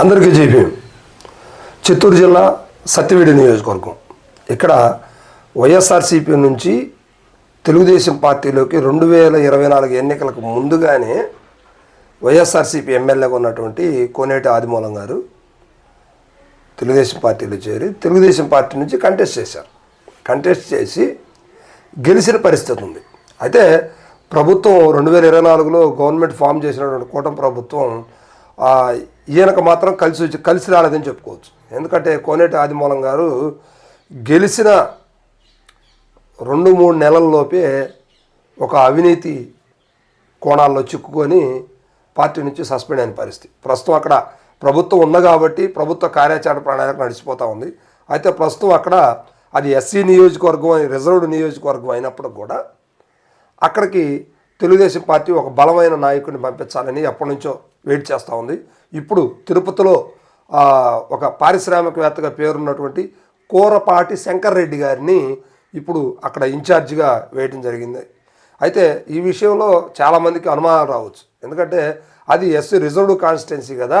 అందరికీ జేపీఎం చిత్తూరు జిల్లా సత్యవేడి నియోజకవర్గం. ఇక్కడ వైఎస్ఆర్సీపీ నుంచి తెలుగుదేశం పార్టీలోకి రెండు వేల ఇరవై నాలుగు ఎన్నికలకు ముందుగానే వైఎస్ఆర్సీపీ ఎమ్మెల్యేగా ఉన్నటువంటి కోనేటి ఆదిమూలం గారు తెలుగుదేశం పార్టీలో చేరి తెలుగుదేశం పార్టీ నుంచి కంటెస్ట్ చేశారు. కంటెస్ట్ చేసి గెలిచిన పరిస్థితి ఉంది. అయితే ప్రభుత్వం రెండు వేల ఇరవై నాలుగులో గవర్నమెంట్ ఫామ్ చేసినటువంటి కూటమి ప్రభుత్వం ఈయనకు మాత్రం కలిసి వచ్చి కలిసి రాలేదని చెప్పుకోవచ్చు. ఎందుకంటే కోనేటి ఆదిమూలం గారు గెలిచిన రెండు మూడు నెలల్లోపే ఒక అవినీతి కోణాల్లో చిక్కుకొని పార్టీ నుంచి సస్పెండ్ అయిన పరిస్థితి. ప్రస్తుతం అక్కడ ప్రభుత్వం ఉంది కాబట్టి ప్రభుత్వ కార్యాచరణ ప్రణాళిక నడిచిపోతూ ఉంది. అయితే ప్రస్తుతం అక్కడ అది ఎస్సీ నియోజకవర్గం అని రిజర్వ్డ్ నియోజకవర్గం అయినప్పుడు కూడా అక్కడికి తెలుగుదేశం పార్టీ ఒక బలమైన నాయకుడిని పంపించాలని ఎప్పటి నుంచో వెయిట్ చేస్తూ ఉంది. ఇప్పుడు తిరుపతిలో ఒక పారిశ్రామికవేత్తగా పేరున్నటువంటి కూరపాటి శంకర్ రెడ్డి గారిని ఇప్పుడు అక్కడ ఇన్ఛార్జిగా వేయడం జరిగింది. అయితే ఈ విషయంలో చాలామందికి అనుమానాలు రావచ్చు. ఎందుకంటే అది ఎస్సీ రిజర్వ్డ్ కాన్స్టిట్యున్సీ కదా.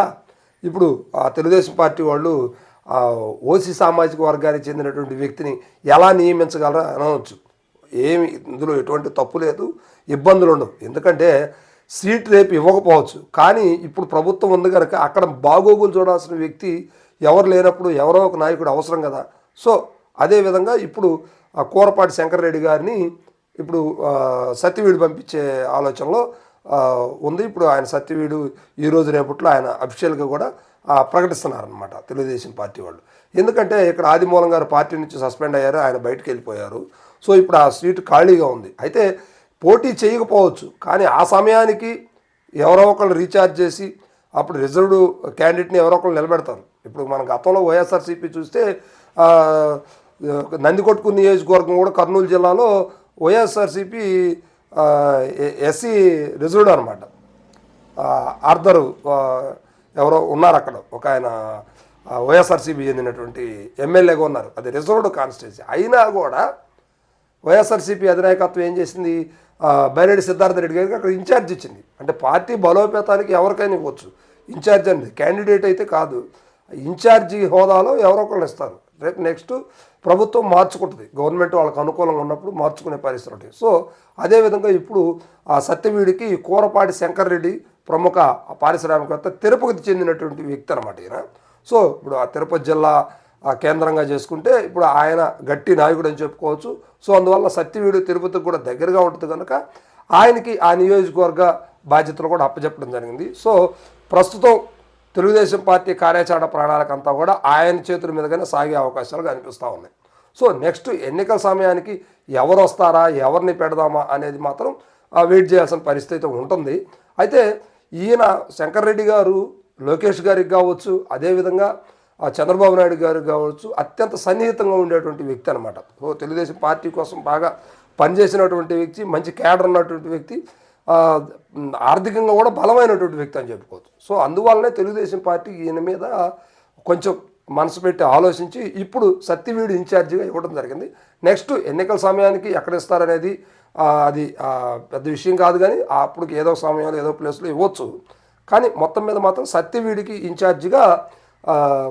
ఇప్పుడు ఆ తెలుగుదేశం పార్టీ వాళ్ళు ఓసీ సామాజిక వర్గానికి చెందినటువంటి వ్యక్తిని ఎలా నియమించగలరా అనవచ్చు. ఏమి ఇందులో ఎటువంటి తప్పు లేదు ఇబ్బందులు ఉండవు. ఎందుకంటే సీట్ రేపు ఇవ్వకపోవచ్చు. కానీ ఇప్పుడు ప్రభుత్వం ఉంది కనుక అక్కడ బాగోగులు చూడాల్సిన వ్యక్తి ఎవరు లేనప్పుడు ఎవరో ఒక నాయకుడు అవసరం కదా. సో అదేవిధంగా ఇప్పుడు ఆ కూరపాటి శంకర్రెడ్డి గారిని ఇప్పుడు సత్యవీడు పంపించే ఆలోచనలో ఉంది. ఇప్పుడు ఆయన సత్యవీడు ఈ రోజు రేపట్లో ఆయన అఫీషియల్గా కూడా ప్రకటిస్తున్నారనమాట తెలుగుదేశం పార్టీ వాళ్ళు. ఎందుకంటే ఇక్కడ ఆదిమూలం గారు పార్టీ నుంచి సస్పెండ్ అయ్యారు ఆయన బయటకు వెళ్ళిపోయారు. సో ఇప్పుడు ఆ సీటు ఖాళీగా ఉంది. అయితే పోటీ చేయకపోవచ్చు. కానీ ఆ సమయానికి ఎవరో ఒకళ్ళు రీఛార్జ్ చేసి అప్పుడు రిజర్వ్డ్ క్యాండిడేట్ని ఎవరో ఒకళ్ళు నిలబెడతారు. ఇప్పుడు మన గతంలో వైఎస్ఆర్సీపీ చూస్తే నందికొట్టుకు నియోజకవర్గం కూడా కర్నూలు జిల్లాలో వైఎస్ఆర్సీపీ ఎస్సీ రిజర్వ్డ్ అనమాట ఆర్థర్ ఎవరో ఉన్నారు అక్కడ. ఒక ఆయన వైఎస్ఆర్సీపీ చెందినటువంటి ఎమ్మెల్యేగా ఉన్నారు. అది రిజర్వ్డ్ కాన్స్టిట్యూన్సీ. అయినా కూడా వైఎస్ఆర్సీపీ అధినాయకత్వం ఏం చేసింది? బైరెడ్డి సిద్ధార్థ రెడ్డి గారికి అక్కడ ఇన్ఛార్జ్ ఇచ్చింది. అంటే పార్టీ బలోపేతానికి ఎవరికైనా ఇవ్వచ్చు. ఇన్ఛార్జ్ అండి క్యాండిడేట్ అయితే కాదు. ఇన్ఛార్జి హోదాలో ఎవరో ఒకళ్ళు ఇస్తారు. రేపు నెక్స్ట్ ప్రభుత్వం మార్చుకుంటుంది. గవర్నమెంట్ వాళ్ళకి అనుకూలంగా ఉన్నప్పుడు మార్చుకునే పరిస్థితి ఉంటుంది. సో అదేవిధంగా ఇప్పుడు ఆ సత్యవీడికి కూరపాటి శంకర్ రెడ్డి ప్రముఖ పారిశ్రామికవేత్త తిరుపతికి చెందినటువంటి వ్యక్తి అనమాట ఈయన. సో ఇప్పుడు ఆ తిరుపతి జిల్లా ఆ కేంద్రంగా చేసుకుంటే ఇప్పుడు ఆయన గట్టి నాయకుడు అని చెప్పుకోవచ్చు. సో అందువల్ల సత్యవీడు తిరుపతికి కూడా దగ్గరగా ఉంటుంది కనుక ఆయనకి ఆ నియోజకవర్గ బాధ్యతలు కూడా అప్పచెప్పడం జరిగింది. సో ప్రస్తుతం తెలుగుదేశం పార్టీ కార్యాచరణ ప్రణాళిక అంతా కూడా ఆయన చేతుల మీదుగానే సాగే అవకాశాలు కనిపిస్తూ ఉన్నాయి. సో నెక్స్ట్ ఎన్నికల సమయానికి ఎవరు వస్తారా ఎవరిని పెడదామా అనేది మాత్రం ఆ, వెయిట్ చేయాల్సిన పరిస్థితి ఉంటుంది. అయితే ఈయన శంకర్ రెడ్డి గారు లోకేష్ గారికి కావచ్చు అదేవిధంగా ఆ చంద్రబాబు నాయుడు గారు కావచ్చు అత్యంత సన్నిహితంగా ఉండేటువంటి వ్యక్తి అనమాట సో తెలుగుదేశం పార్టీ కోసం బాగా పనిచేసినటువంటి వ్యక్తి మంచి క్యాడర్ ఉన్నటువంటి వ్యక్తి ఆర్థికంగా కూడా బలమైనటువంటి వ్యక్తి అని చెప్పుకోవచ్చు. సో అందువల్లనే తెలుగుదేశం పార్టీ ఈయన మీద కొంచెం మనసు పెట్టి ఆలోచించి ఇప్పుడు సత్యవీడు ఇన్ఛార్జిగా ఇవ్వడం జరిగింది. నెక్స్ట్ ఎన్నికల సమయానికి ఎక్కడ ఇస్తారనేది అది పెద్ద విషయం కాదు కానీ అప్పుడు ఏదో సమయంలో ఏదో ప్లేస్లో ఇవ్వచ్చు. కానీ మొత్తం మీద మాత్రం సత్యవీడికి ఇన్ఛార్జిగా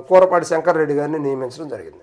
కూరపాటి శంకర్ రెడ్డి గారిని నియమించడం జరిగింది.